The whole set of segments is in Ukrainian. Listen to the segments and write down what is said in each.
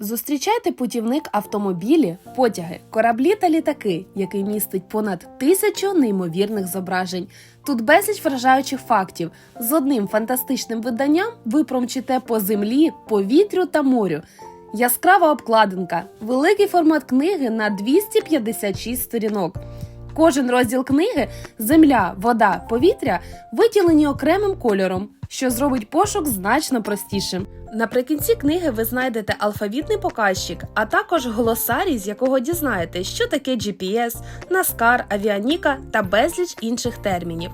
Зустрічайте путівник автомобілі, потяги, кораблі та літаки, який містить понад тисячу неймовірних зображень. Тут безліч вражаючих фактів. З одним фантастичним виданням ви промчите по землі, повітрю та морю. Яскрава обкладинка, великий формат книги на 256 сторінок. Кожен розділ книги земля, вода, повітря виділені окремим кольором, що зробить пошук значно простішим. Наприкінці книги ви знайдете алфавітний показчик, а також глосарій, з якого дізнаєтесь, що таке GPS, NASCAR, авіаніка та безліч інших термінів.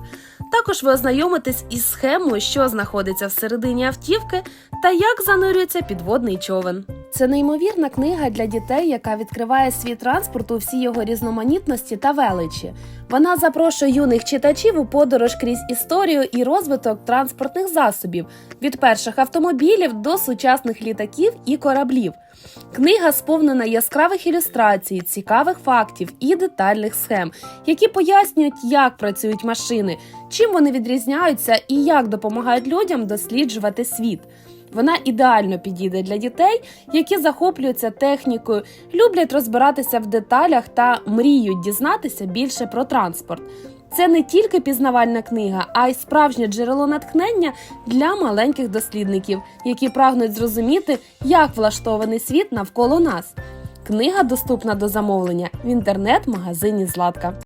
Також ви ознайомитесь із схемою, що знаходиться всередині автівки, та як занурюється підводний човен. Це неймовірна книга для дітей, яка відкриває світ транспорту у всій його різноманітності та величі. Вона запрошує юних читачів у подорож крізь історію і розвиток транспортних засобів від перших автомобілів до сучасних літаків і кораблів. Книга сповнена яскравих ілюстрацій, цікавих фактів і детальних схем, які пояснюють, як працюють машини, чим вони відрізняються і як допомагають людям досліджувати світ. Вона ідеально підійде для дітей, які захоплюються технікою, люблять розбиратися в деталях та мріють дізнатися більше про транспорт. Це не тільки пізнавальна книга, а й справжнє джерело натхнення для маленьких дослідників, які прагнуть зрозуміти, як влаштований світ навколо нас. Книга доступна до замовлення в інтернет-магазині Златка.